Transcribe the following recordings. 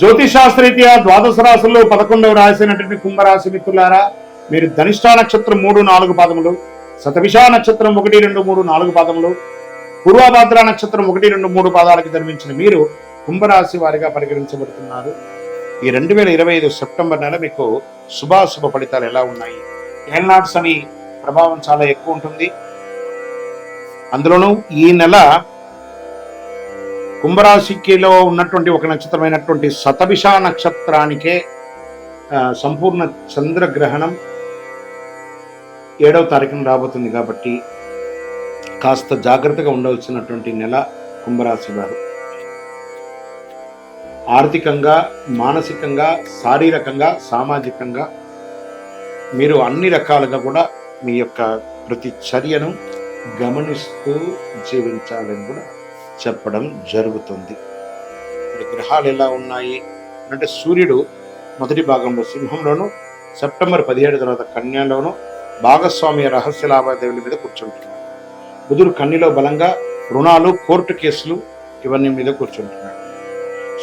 జ్యోతిషాస్త్రీత్యా ద్వాదశ రాశుల్లో పదకొండవ రాశి అయినటువంటి కుంభరాశి మిత్రులారా మీరు ధనిష్టా నక్షత్రం మూడు నాలుగు పాదములు శతవిషా నక్షత్రం ఒకటి రెండు మూడు నాలుగు పాదములు పూర్వభాద్ర నక్షత్రం ఒకటి రెండు మూడు పాదాలకి జన్మించిన మీరు కుంభరాశి వారిగా పరిగణించబడుతున్నారు. ఈ రెండు వేల ఇరవై ఐదు సెప్టెంబర్ నెల మీకు శుభాశుభ ఫలితాలు ఎలా ఉన్నాయి? ఏళ్ళనాటి అని ప్రభావం చాలా ఎక్కువ ఉంటుంది. అందులోనూ ఈ నెల కుంభరాశికిలో ఉన్నటువంటి ఒక నక్షత్రమైనటువంటి శతభిష నక్షత్రానికే సంపూర్ణ చంద్రగ్రహణం ఏడవ తారీఖున రాబోతుంది కాబట్టి కాస్త జాగ్రత్తగా ఉండవలసినటువంటి నెల కుంభరాశి వారు. ఆర్థికంగా మానసికంగా శారీరకంగా సామాజికంగా మీరు అన్ని రకాలుగా కూడా మీ యొక్క ప్రతి చర్యను గమనిస్తూ జీవించాలని కూడా చెప్పడం జరుగుతుంది. ఇప్పుడు గ్రహాలు ఎలా ఉన్నాయి? అంటే సూర్యుడు మొదటి భాగంలో సింహంలోను సెప్టెంబర్ పదిహేడు తర్వాత కన్యాలోను భాగస్వామ్య రహస్య లావాదేవీల మీద కూర్చుంటున్నాడు. బుధుడు కన్నిలో బలంగా రుణాలు కోర్టు కేసులు ఇవన్నీ మీద కూర్చుంటున్నాడు.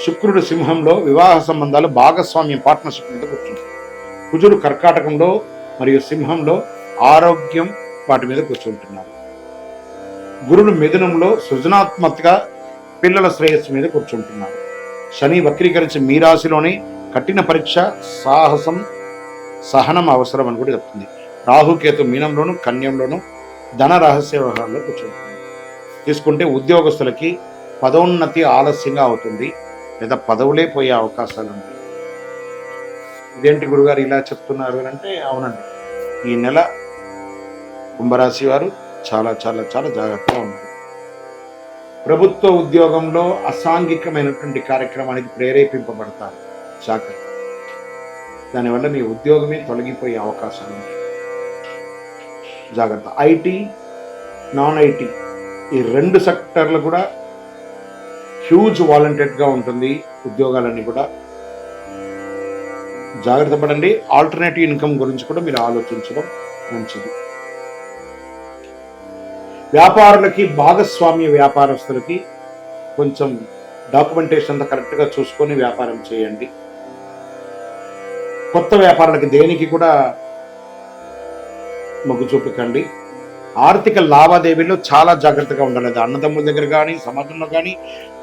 శుక్రుడు సింహంలో వివాహ సంబంధాలు భాగస్వామ్యం పార్ట్నర్షిప్ మీద కూర్చుంటున్నాడు. కుజుడు కర్కాటకంలో మరియు సింహంలో ఆరోగ్యం వాటి మీద కూర్చుంటున్నారు గురుడు మిథునంలో సృజనాత్మక పిల్లల శ్రేయస్సు మీద కూర్చుంటున్నారు శని వక్రీకరించి మీ రాశిలోనే కఠిన పరీక్ష సాహసం సహనం అవసరం అని కూడా చెప్తుంది. రాహుకేతు మీనంలోను కన్యంలోను ధన రహస్య వ్యవహారంలో కూర్చుంటుంది. తీసుకుంటే ఉద్యోగస్తులకి పదోన్నతి ఆలస్యంగా అవుతుంది లేదా పదవులే పోయే అవకాశాలు ఉన్నాయి. ఇదేంటి గురుగారు ఇలా చెప్తున్నారు అంటే అవునండి. ఈ నెల కుంభరాశి వారు చాలా చాలా చాలా జాగ్రత్తగా ఉంటుంది ప్రభుత్వ ఉద్యోగంలో అసాంఘికమైనటువంటి కార్యక్రమానికి ప్రేరేపింపబడతారు జాగ్రత్త దానివల్ల మీ ఉద్యోగమే తొలగిపోయే అవకాశాలు ఉంది జాగ్రత్త. ఐటీ నాన్ ఐటీ ఈ రెండు సెక్టర్లు కూడా హ్యూజ్ వాలంటెడ్గా ఉంటుంది. ఉద్యోగాలన్నీ కూడా జాగ్రత్త పడండి. ఆల్టర్నేటివ్ ఇన్కమ్ గురించి కూడా మీరు ఆలోచించడం మంచిది. వ్యాపారులకి భాగస్వామ్య వ్యాపారస్తులకి కొంచెం డాక్యుమెంటేషన్ అంతా కరెక్ట్గా చూసుకొని వ్యాపారం చేయండి. కొత్త వ్యాపారాలకి దేనికి కూడా మొగ్గు చూపకండి. ఆర్థిక లావాదేవీల్లో చాలా జాగ్రత్తగా ఉండాలి. అది అన్నదమ్ముల దగ్గర కానీ సమాజంలో కానీ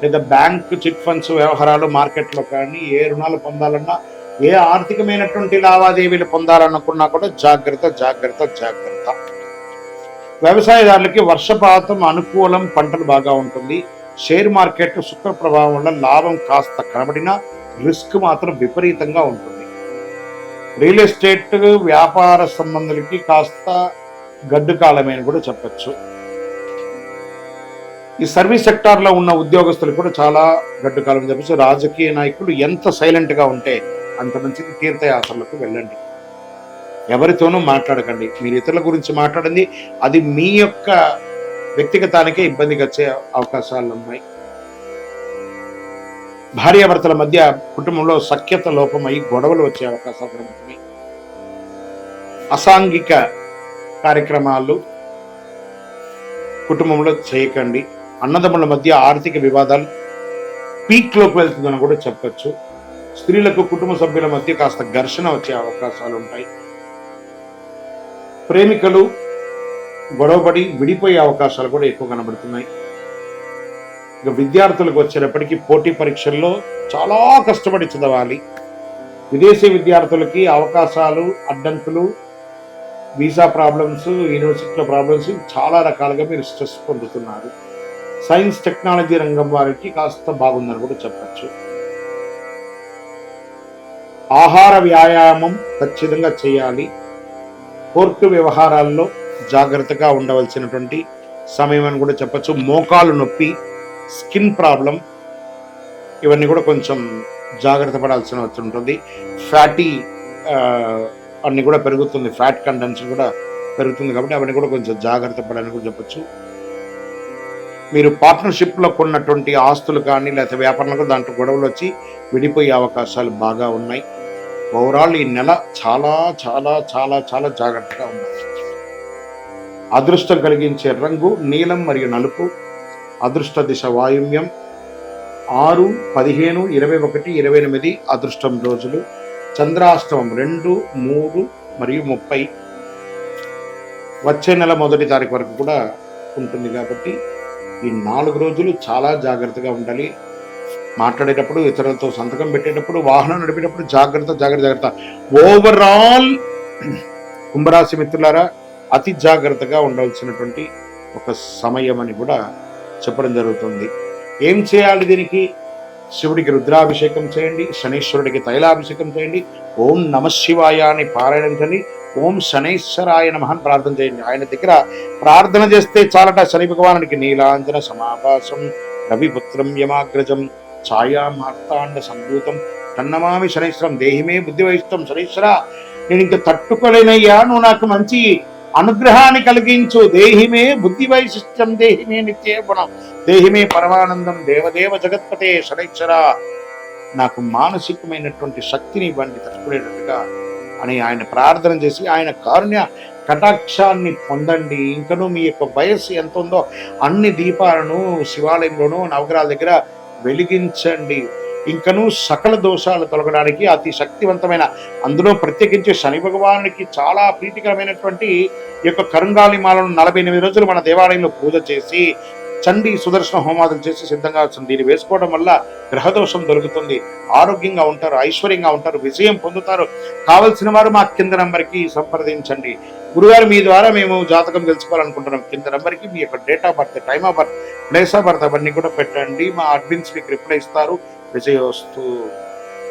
లేదా బ్యాంక్ చిట్ ఫండ్స్ వ్యవహారాలు మార్కెట్లో కానీ ఏ రుణాలు పొందాలన్నా ఏ ఆర్థికమైనటువంటి లావాదేవీలు పొందాలనుకున్నా కూడా జాగ్రత్త జాగ్రత్త జాగ్రత్త. వ్యవసాయదారులకి వర్షపాతం అనుకూలం పంటలు బాగా ఉంటుంది. షేర్ మార్కెట్ శుక్ర ప్రభావం వల్ల లాభం కాస్త కనబడినా రిస్క్ మాత్రం విపరీతంగా ఉంటుంది. రియల్ ఎస్టేట్ వ్యాపార సంబంధులకి కాస్త గడ్డు కాలమే కూడా చెప్పచ్చు. ఈ సర్వీస్ సెక్టార్లో ఉన్న ఉద్యోగస్తులు కూడా చాలా గడ్డు కాలం అని చెప్పచ్చు. రాజకీయ నాయకులు ఎంత సైలెంట్గా ఉంటే అంత మంచిది. తీర్థయాత్రలకు వెళ్ళండి. ఎవరితోనూ మాట్లాడకండి. మీరు ఇతరుల గురించి మాట్లాడండి. అది మీ యొక్క వ్యక్తిగతానికే ఇబ్బందికి వచ్చే అవకాశాలు ఉన్నాయి. భార్యాభర్తల మధ్య కుటుంబంలో సఖ్యత లోపమై గొడవలు వచ్చే అవకాశాలు ఉన్నాయి. అసాంఘిక కార్యక్రమాలు కుటుంబంలో చేయకండి. అన్నదమ్ముల మధ్య ఆర్థిక వివాదాలు పీక్లోకి వెళ్తుందని కూడా చెప్పచ్చు. స్త్రీలకు కుటుంబ సభ్యుల మధ్య కాస్త ఘర్షణ వచ్చే అవకాశాలు ఉంటాయి. ప్రేమికలు గొడవపడి విడిపోయే అవకాశాలు కూడా ఎక్కువ కనబడుతున్నాయి. ఇక విద్యార్థులకు వచ్చేటప్పటికి పోటీ పరీక్షల్లో చాలా కష్టపడి చదవాలి. విదేశీ విద్యార్థులకి అవకాశాలు అడ్డంకులు వీసా ప్రాబ్లమ్స్ యూనివర్సిటీల ప్రాబ్లమ్స్ చాలా రకాలుగా మీరు స్ట్రెస్ పొందుతున్నారు. సైన్స్ టెక్నాలజీ రంగం వారికి కాస్త బాగుందని కూడా చెప్పచ్చు. ఆహార వ్యాయామం ఖచ్చితంగా చేయాలి. కోర్టు వ్యవహారాల్లో జాగ్రత్తగా ఉండవలసినటువంటి సమయం అని కూడా చెప్పచ్చు. మోకాలు నొప్పి స్కిన్ ప్రాబ్లం ఇవన్నీ కూడా కొంచెం జాగ్రత్త పడాల్సిన వచ్చి ఉంటుంది. ఫ్యాటీ అన్ని కూడా పెరుగుతుంది. ఫ్యాట్ కంటెంట్స్ కూడా పెరుగుతుంది కాబట్టి అవన్నీ కూడా కొంచెం జాగ్రత్త పడాలని కూడా చెప్పచ్చు. మీరు పార్ట్నర్షిప్లో కొన్నటువంటి ఆస్తులు కానీ లేకపోతే వ్యాపారంలో దాంట్లో గొడవలు వచ్చి విడిపోయే అవకాశాలు బాగా ఉన్నాయి. ఓవరాల్ ఈ నెల చాలా చాలా చాలా చాలా జాగ్రత్తగా ఉండాలి. అదృష్టం కలిగించే రంగు నీలం మరియు నలుపు అదృష్ట దిశ వాయుమ్యం ఆరు పదిహేను ఇరవై ఒకటి ఇరవై ఎనిమిది అదృష్టం రోజులు చంద్రాష్టమం రెండు మూడు మరియు ముప్పై. వచ్చే నెల మొదటి తారీఖు వరకు కూడా ఉంటుంది కాబట్టి ఈ నాలుగు రోజులు చాలా జాగ్రత్తగా ఉండాలి. మాట్లాడేటప్పుడు ఇతరులతో సంతకం పెట్టేటప్పుడు వాహనం నడిపేటప్పుడు జాగ్రత్త జాగ్రత్త జాగ్రత్త. ఓవరాల్ కుంభరాశి మిత్రులారా అతి జాగ్రత్తగా ఉండవలసినటువంటి ఒక సమయం అని కూడా చెప్పడం జరుగుతుంది. ఏం చేయాలి దీనికి? శివుడికి రుద్రాభిషేకం చేయండి శనీశ్వరుడికి తైలాభిషేకం చేయండి ఓం నమ శివాయ అని పారాయణించండి ఓం శనైశ్వరాయ నమః అని ప్రార్థన చేయండి. ఆయన దగ్గర ప్రార్థన చేస్తే చాలట శని భగవానుడికి నీలాంజన సమాభాసం రవిపుత్రం యమాగ్రజం ఛాయా మార్తాండ సంభూతం తన్నమామి శనైశ్వరం దేహిమే బుద్ధి వహిస్తాం శనైశ్వర. నేను ఇంక తట్టుకోలేనయ్యా నువ్వు నాకు మంచి అనుగ్రహాన్ని కలిగించు. దేహిమే బుద్ధి వైశిష్టం దేహిమే నిత్య గుణం దేహిమే పరమానందం దేవదేవ జగత్పతే శనైశ్వర. నాకు మానసికమైనటువంటి శక్తిని ఇవ్వండి తట్టుకునేటట్టుగా అని ఆయన ప్రార్థన చేసి ఆయన కారుణ్య కటాక్షాన్ని పొందండి. ఇంకనూ మీ యొక్క వయస్సు ఎంత ఉందో అన్ని దీపాలను శివాలయంలోనూ నవగ్రహాల దగ్గర వెలిగించండి. ఇంకనూ సకల దోషాలు తొలగడానికి అతి శక్తివంతమైన అందులో ప్రత్యేకించి శని భగవానికి చాలా ప్రీతికరమైనటువంటి ఈ యొక్క కరుణాలిమాలను నలభై ఎనిమిది రోజులు మన దేవాలయంలో పూజ చేసి చండీ సుదర్శన హోమాదులు చేసి సిద్ధంగా వచ్చింది దీన్ని వేసుకోవడం వల్ల గ్రహదోషం దొరుకుతుంది. ఆరోగ్యంగా ఉంటారు ఐశ్వర్యంగా ఉంటారు విజయం పొందుతారు. కావలసిన వారు మా కింద నంబర్కి సంప్రదించండి. గురుగారు మీ ద్వారా మేము జాతకం తెలుసుకోవాలనుకుంటున్నాం. కింద నెంబర్కి మీ యొక్క date of birth time of birth place of birth అవన్నీ కూడా పెట్టండి. మా అడ్మిన్స్ మీకు రిప్లై ఇస్తారు. విజయోస్తు.